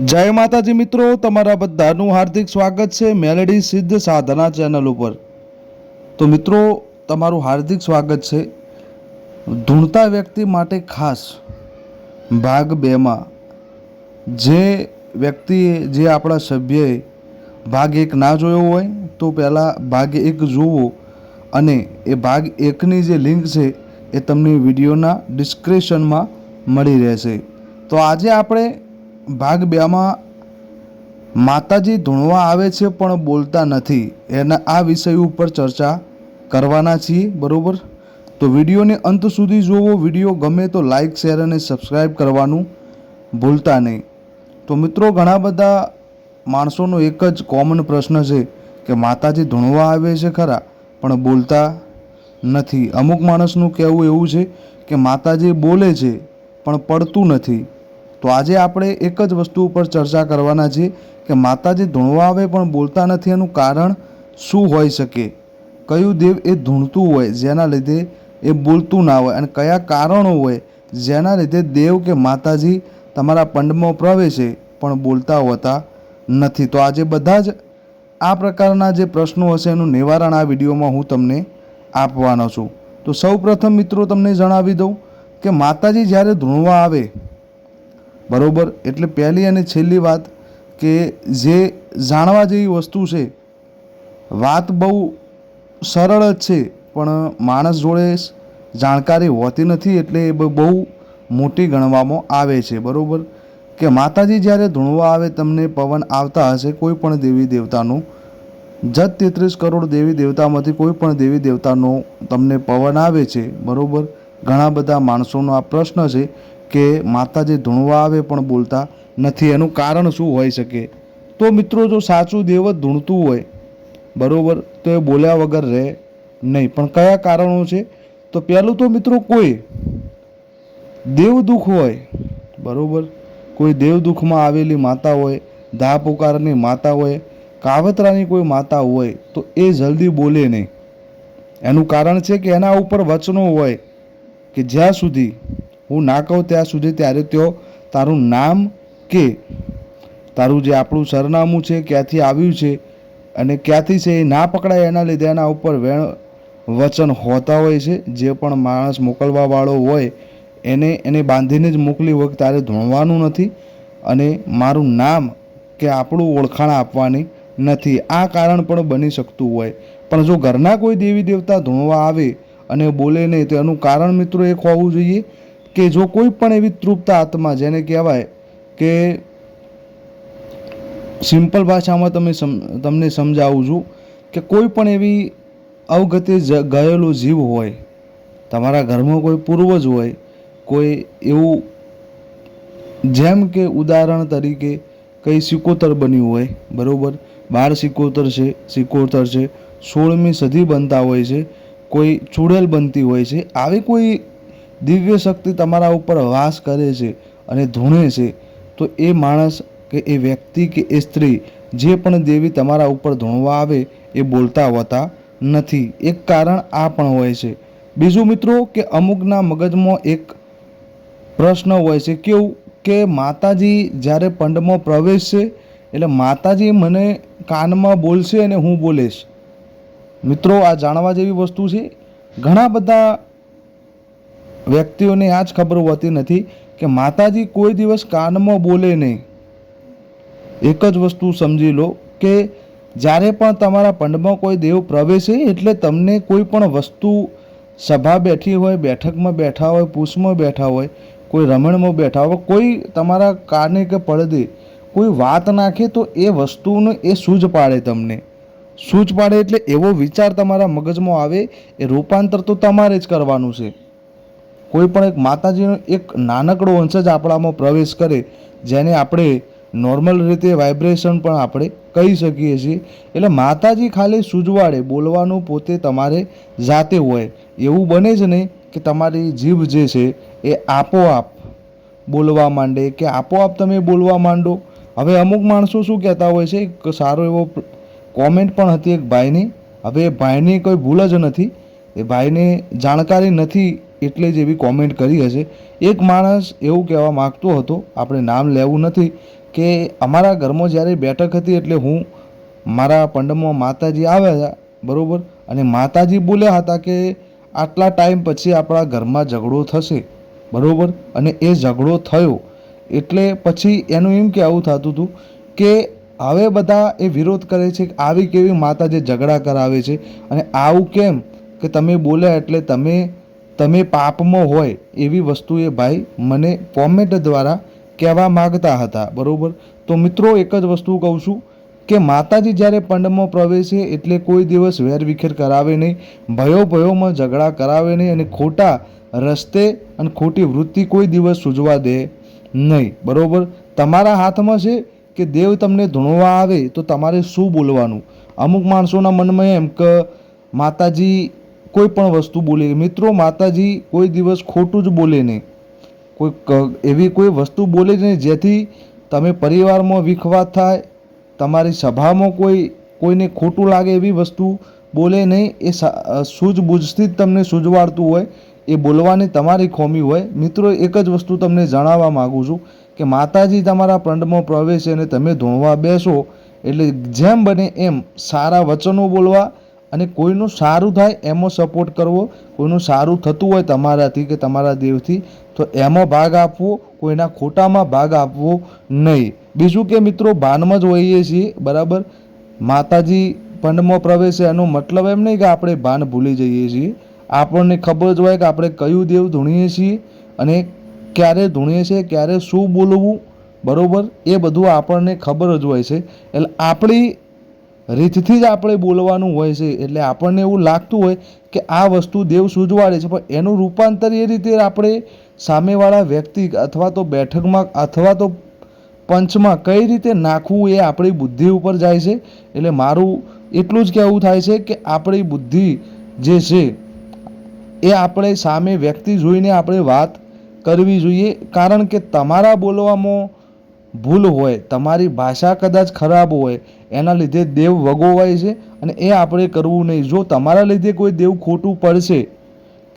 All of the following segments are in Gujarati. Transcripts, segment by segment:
જય માતાજી મિત્રો, તમારા બધાનું હાર્દિક સ્વાગત છે મેલેડી સિદ્ધ સાધના ચેનલ ઉપર. તો મિત્રો, તમારું હાર્દિક સ્વાગત છે. ધૂણતા વ્યક્તિ માટે ખાસ ભાગ બેમાં. જે વ્યક્તિએ જે આપણા સભ્યએ ભાગ એક ના જોયો હોય, તો પહેલાં ભાગ એક જુઓ અને એ ભાગ એકની જે લિંક છે, એ તમને વિડીયોના ડિસ્ક્રિપ્શનમાં મળી રહેશે. તો આજે આપણે ભાગ બેમાં માતાજી ધૂણવા આવે છે પણ બોલતા નથી. એના આ વિષય ઉપર ચર્ચા કરવાના છીએ, બરાબર? તો વિડીયોને અંત સુધી જોવો વીડિયો ગમે તો લાઈક, શેર અને સબસ્ક્રાઈબ કરવાનું ભૂલતા નહીં. તો મિત્રો, ઘણા બધા માણસોનો એક જ કોમન પ્રશ્ન છે કે માતાજી ધૂણવા આવે છે ખરા, પણ બોલતા નથી. અમુક માણસનું કહેવું એવું છે કે માતાજી બોલે છે, પણ પડતું નથી. તો આજે આપણે એક જ વસ્તુ ઉપર ચર્ચા કરવાના છીએ કે માતાજી ધૂણવા આવે પણ બોલતા નથી એનું કારણ શું હોઈ શકે? કયું દેવ એ ધૂણતું હોય, જેના લીધે એ બોલતું ના હોય? અને કયા કારણો હોય, જેના લીધે દેવ કે માતાજી તમારા પંડમાં પ્રવેશે પણ બોલતા હોતા નથી? તો આજે બધા જ આ પ્રકારના જે પ્રશ્નો હશે એનું નિવારણ આ વિડીયોમાં હું તમને આપવાનો છું. તો સૌ પ્રથમ મિત્રો તમને જણાવી દઉં કે માતાજી જ્યારે ધૂણવા આવે બરોબર? એટલે પહેલી અને છેલ્લી વાત કે જે જાણવા જેવી વસ્તુ છે, વાત બહુ સરળ જ છે, પણ માણસ જોડે જાણકારી હોતી નથી એટલે એ બહુ મોટી ગણવામાં આવે છે, બરાબર? કે માતાજી જ્યારે ધૂણવા આવે તમને પવન આવતા હશે, કોઈ પણ દેવી દેવતાનું, જત તેત્રીસ કરોડ દેવી દેવતામાંથી કોઈ પણ દેવી દેવતાનો તમને પવન આવે છે, બરાબર? ઘણા બધા માણસોનો આ પ્રશ્ન છે કે માતાજી ધૂણવા આવે પણ બોલતા નથી. એનું કારણ શું હોઈ શકે? તો મિત્રો, જો સાચું દેવ ધૂણતું હોય, બરોબર, તો એ બોલ્યા વગર રહે નહીં. પણ કયા કારણો છે? તો પહેલું તો મિત્રો કોઈ દેવ દુઃખ હોય, બરોબર, કોઈ દેવ દુઃખમાં આવેલી માતા હોય ધા પુકારની માતા હોય, કાવતરાની કોઈ માતા હોય, તો એ જલ્દી બોલે નહીં. એનું કારણ છે કે એના ઉપર વચનો હોય કે જ્યાં સુધી હું ના કહું ત્યાં સુધી ત્યારે તેઓ તારું નામ કે તારું જે આપણું સરનામું છે ક્યાંથી આવ્યું છે અને ક્યાંથી છે એ ના પકડાય એના લીધે એના ઉપર વેણ વચન હોતા હોય છે. જે પણ માણસ મોકલવાવાળો હોય એને એને બાંધીને જ મોકલી હોય તારે ધોણવાનું નથી અને મારું નામ કે આપણું ઓળખાણ આપવાની નથી. આ કારણ પણ બની શકતું હોય. પણ જો ઘરના કોઈ દેવી દેવતા ધોણવા આવે અને બોલે નહીં તો એનું કારણ મિત્રો એક હોવું જોઈએ કે જો કોઈ પણ એવી તૃપ્ત આત્મા, જેને કહેવાય કે સિમ્પલ ભાષામાં તમે તમને સમજાવું છું કે કોઈ પણ એવી અવગતે ગયેલો જીવ હોય, તમારા ઘરમાં કોઈ પૂર્વજ હોય, કોઈ એવું જેમ કે ઉદાહરણ તરીકે કંઈ સિકોતર બન્યું હોય, બરાબર? બાર સિકોતર છે સિકોતર છે, સોળમી સદી બનતા હોય છે, કોઈ ચૂડેલ બનતી હોય છે, આવી કોઈ દિવ્ય શક્તિ તમારા ઉપર વાસ કરે છે અને ધૂણે છે, તો એ માણસ કે એ વ્યક્તિ કે એ સ્ત્રી જે પણ દેવી તમારા ઉપર ધૂણવા આવે, એ બોલતા હોતા નથી. એક કારણ આ પણ હોય છે. બીજું મિત્રો કે અમુકના મગજમાં એક પ્રશ્ન હોય છે કેવું કે માતાજી જ્યારે પંડમાં પ્રવેશશે એટલે માતાજી મને કાનમાં બોલશે અને હું બોલીશ. મિત્રો, આ જાણવા જેવી વસ્તુ છે. ઘણા બધા વ્યક્તિઓને આ જ ખબર હોતી નથી કે માતાજી કોઈ દિવસ કાનમાં બોલે નહીં. એક જ વસ્તુ સમજી લો કે જ્યારે પણ તમારા પંડમાં કોઈ દેવ પ્રવેશે એટલે તમને કોઈ પણ વસ્તુ સભા બેઠી હોય, બેઠકમાં બેઠા હોય પૂછમાં બેઠા હોય, કોઈ રમણમાં બેઠા હોય, કોઈ તમારા કાને કે પડદે કોઈ વાત નાખે તો એ વસ્તુનું એ સૂઝ પાડે તમને. સૂઝ પાડે એટલે એવો વિચાર તમારા મગજમાં આવે, એ રૂપાંતર તો તમારે જ કરવાનું છે. કોઈ પણ એક માતાજીનો એક નાનકડો અંશ જ આપણામાં પ્રવેશ કરે, જેને આપણે નોર્મલ રીતે વાઇબ્રેશન પણ આપણે કહી શકીએ છીએ. એટલે માતાજી ખાલી સૂજવાડે બોલવાનું પોતે તમારે જાતે હોય. એવું બને જ નહીં કે તમારી જીભ જે છે એ આપોઆપ બોલવા માંડે કે આપોઆપ તમે બોલવા માંડો. હવે અમુક માણસો શું કહેતા હોય છે, એક સારો એવો કોમેન્ટ પણ હતી એક ભાઈની. હવે ભાઈની કોઈ ભૂલ જ નથી. એ ભાઈને જાણકારી નથી એટલે જ એવી કોમેન્ટ કરી હશે. એક માણસ એવું કહેવા માગતો હતો, આપણે નામ લેવું નથી, કે અમારા ઘરમાં જ્યારે બેઠક હતી એટલે હું મારા પંડમાં માતાજી આવ્યા હતા, બરાબર? અને માતાજી બોલ્યા હતા કે આટલા ટાઈમ પછી આપણા ઘરમાં ઝઘડો થશે, બરાબર? અને એ ઝઘડો થયો. એટલે પછી એનું એમ કે આવું થતું હતું કે હવે બધા એ વિરોધ કરે છે કે આવી કેવી માતા જે ઝઘડા કરાવે છે? અને આવું કેમ? કે તમે બોલ્યા એટલે તમે તમે પાપમાં હોય એવી વસ્તુ એ ભાઈ મને કોમેન્ટ દ્વારા કહેવા માગતા હતા, બરાબર? તો મિત્રો, એક જ વસ્તુ કહું છું કે માતાજી જ્યારે પંડમાં પ્રવેશે એટલે કોઈ દિવસ વેર વિખેર કરાવે નહીં ભયો ભયોમાં ઝઘડા કરાવે નહીં અને ખોટા રસ્તે અને ખોટી વૃત્તિ કોઈ દિવસ સૂઝવા દે નહીં, બરાબર? તમારા હાથમાં છે કે દેવ તમને ધૂણવા આવે તો તમારે શું બોલવાનું? અમુક માણસોના મનમાં એમ કે, માતાજી કોઈ પણ વસ્તુ બોલે. મિત્રો, માતાજી કોઈ દિવસ ખોટું જ બોલે નહીં. કોઈ એવી કોઈ વસ્તુ બોલે જ નહીં જેથી તમે પરિવારમાં વિખવાદ થાય, તમારી સભામાં કોઈ, કોઈને ખોટું લાગે એવી વસ્તુ બોલે નહીં, એ સૂઝબૂઝથી જ તમને સૂઝવાડતું હોય, એ બોલવાની તમારી ખોમી હોય. મિત્રો, એક જ વસ્તુ તમને જણાવવા માગું છું કે માતાજી તમારા પંડમાં પ્રવેશે અને તમે ધોણવા બેસો એટલે જેમ બને એમ સારા વચનો બોલવા અને કોઈનું સારું થાય એમાં સપોર્ટ કરવો, કોઈનું સારું થતું હોય તમારાથી કે તમારા દેવથી, તો એમાં ભાગ આપવો, કોઈના ખોટામાં ભાગ આપવો નહીં. બીજું કે મિત્રો ભાનમાં જ હોઈએ છીએ, બરાબર? માતાજી પંડમાં પ્રવેશે, એનો મતલબ એમ નહીં કે આપણે ભાન ભૂલી જઈએ છીએ. આપણને ખબર જ હોય કે આપણે કયું દેવ ધૂણીએ છીએ અને ક્યારે ધૂણીએ છીએ, ક્યારે શું બોલવું, બરાબર? એ બધું આપણને ખબર જ હોય છે. એટલે આપણી રીતથી જ આપણે બોલવાનું હોય છે, એટલે આપણને એવું લાગતું હોય કે આ વસ્તુ દેવ સૂજવાડે છે, પણ એનું રૂપાંતર એ રીતે આપણે સામેવાળા વ્યક્તિ અથવા તો બેઠકમાં અથવા તો પંચમાં કઈ રીતે નાખવું એ આપણી બુદ્ધિ ઉપર જાય છે, એટલે મારું એટલું જ કહેવું થાય છે કે આપણી બુદ્ધિ જે છે, એ આપણે સામે વ્યક્તિ જોઈને આપણે વાત કરવી જોઈએ, કારણ કે તમારા બોલવામાં ભૂલ હોય, તમારી ભાષા કદાચ ખરાબ હોય, એના લીધે દેવ વગોવાય છે અને એ આપણે કરવું નહીં. જો તમારા લીધે કોઈ દેવ ખોટું પડશે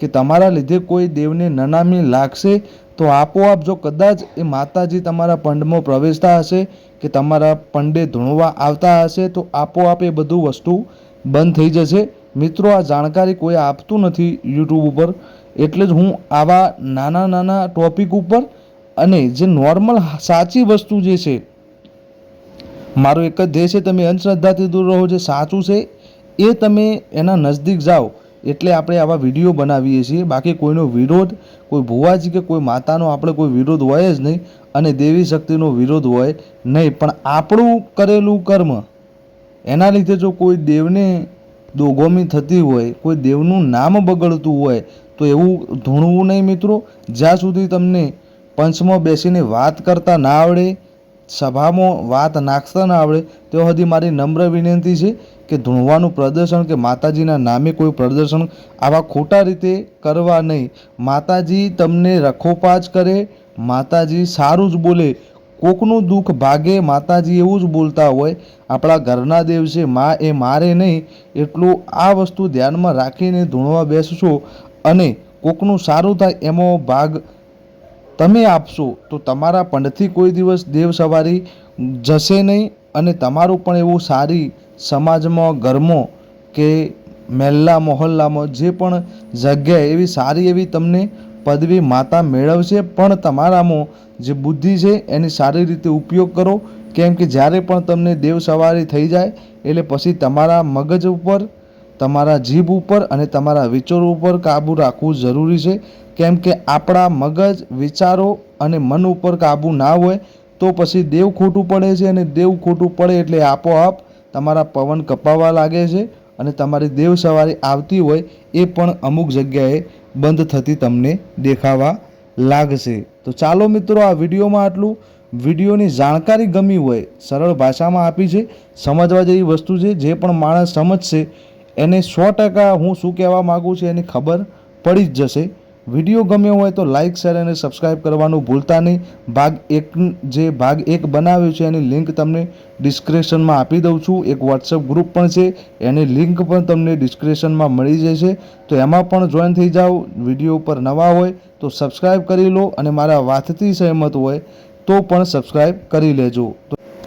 કે તમારા લીધે કોઈ દેવને નનામી લાગશે, તો આપોઆપ જો કદાચ એ માતાજી તમારા પંડમાં પ્રવેશતા હશે કે તમારા પંડે ધૂણવા આવતા હશે, તો આપોઆપ એ બધું વસ્તુ બંધ થઈ જશે. મિત્રો, આ જાણકારી કોઈ આપતું નથી યુટ્યુબ ઉપર. એટલે જ હું આવા નાના નાના ટોપિક ઉપર અને જે નોર્મલ સાચી વસ્તુ જે છે, મારો એક જ ધ્યેય છે, તમે અંધશ્રદ્ધાથી દૂર રહો, જે સાચું છે, એ તમે એના નજદીક જાઓ. એટલે આપણે આવા વીડિયો બનાવીએ છીએ. બાકી કોઈનો વિરોધ, કોઈ ભુવાજી કે કોઈ માતાનો આપણે કોઈ વિરોધ હોય જ નહીં અને દેવી શક્તિનો વિરોધ હોય નહીં. પણ આપણું કરેલું કર્મ, એના લીધે જો કોઈ દેવને દોગોમી થતી હોય, કોઈ દેવનું નામ બગડતું હોય, તો એવું ધૂણવું નહીં મિત્રો. જ્યાં સુધી તમને પંચમાં બેસીને વાત કરતા ના આવડે, સભામાં વાત નાખતા ના આવડે, તેઓ હજી મારી નમ્ર વિનંતી છે કે ધૂણવાનું પ્રદર્શન કે માતાજીના નામે કોઈ પ્રદર્શન આવા ખોટા રીતે કરવા નહીં. માતાજી તમને રખોપાચ કરે, માતાજી સારું જ બોલે. કોકનું દુઃખ ભાગે, માતાજી એવું જ બોલતા હોય. આપણા ઘરના દેવ છે મા એ મારે નહીં, એટલું આ વસ્તુ ધ્યાનમાં રાખીને ધૂણવા બેસશો અને કોકનું સારું થાય એમાં ભાગ તમે આપશો, તો તમારા પંડથી કોઈ દિવસ દેવ સવારી જશે નહીં અને તમારું પણ એવું સારી સમાજમાં, ઘરમાં કે મહેલ્લા, મોહલ્લામાં જે પણ જગ્યાએ એવી સારી એવી તમને પદવી માતા મેળવશે, પણ તમારામાં જે બુદ્ધિ છે એની સારી રીતે ઉપયોગ કરો. કેમ કે જ્યારે પણ તમને દેવ સવારી થઈ જાય, એટલે પછી તમારા મગજ ઉપર તમારા જીભ ઉપર અને તમારા વિચારો ઉપર કાબૂ રાખવું જરૂરી છે. કેમ કે આપણા મગજ, વિચારો અને મન ઉપર કાબૂ ના હોય તો પછી દેવ ખોટું પડે છે અને દેવ ખોટું પડે એટલે આપોઆપ તમારા પવન કપાવા લાગે છે અને તમારી દેવ સવારી આવતી હોય એ પણ અમુક જગ્યાએ બંધ થતી તમને દેખાવા લાગશે. તો ચાલો મિત્રો આ વિડીયોમાં આટલું. વિડીયોની જાણકારી ગમી હોય સરળ ભાષામાં આપી છે. સમજવા જેવી વસ્તુ છે જે પણ માણસ સમજશે એને સો ટકા હું શું કહેવા માગું છું એની ખબર પડી જ જશે. વીડિયો ગમ્યો હોય તો લાઇક શેર અને સબસ્ક્રાઈબ કરવાનું ભૂલતા નહીં. ભાગ એક જે ભાગ એક બનાવ્યો છે એની લિંક તમને ડિસ્ક્રિપ્શનમાં આપી દઉં છું. એક વોટ્સઅપ ગ્રુપ પણ છે, એની લિંક પણ તમને ડિસ્ક્રિપ્શનમાં મળી જશે. તો એમાં પણ જોઈન થઈ જાઓ. વીડિયો ઉપર નવા હોય તો સબસ્ક્રાઇબ કરી લો અને મારા વાતથી સહેમત હોય તો પણ સબસ્ક્રાઇબ કરી લેજો.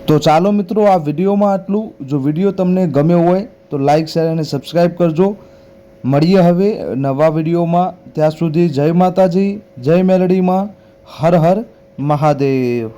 તો ચાલો મિત્રો, આ વિડીયોમાં આટલું. જો વીડિયો તમને ગમ્યો હોય તો લાઈક શેર અને સબસ્ક્રાઈબ કરજો. મળીએ હવે નવા વિડીયોમાં. ત્યાં સુધી જય માતાજી, જય મેલડીમાં. હર હર મહાદેવ.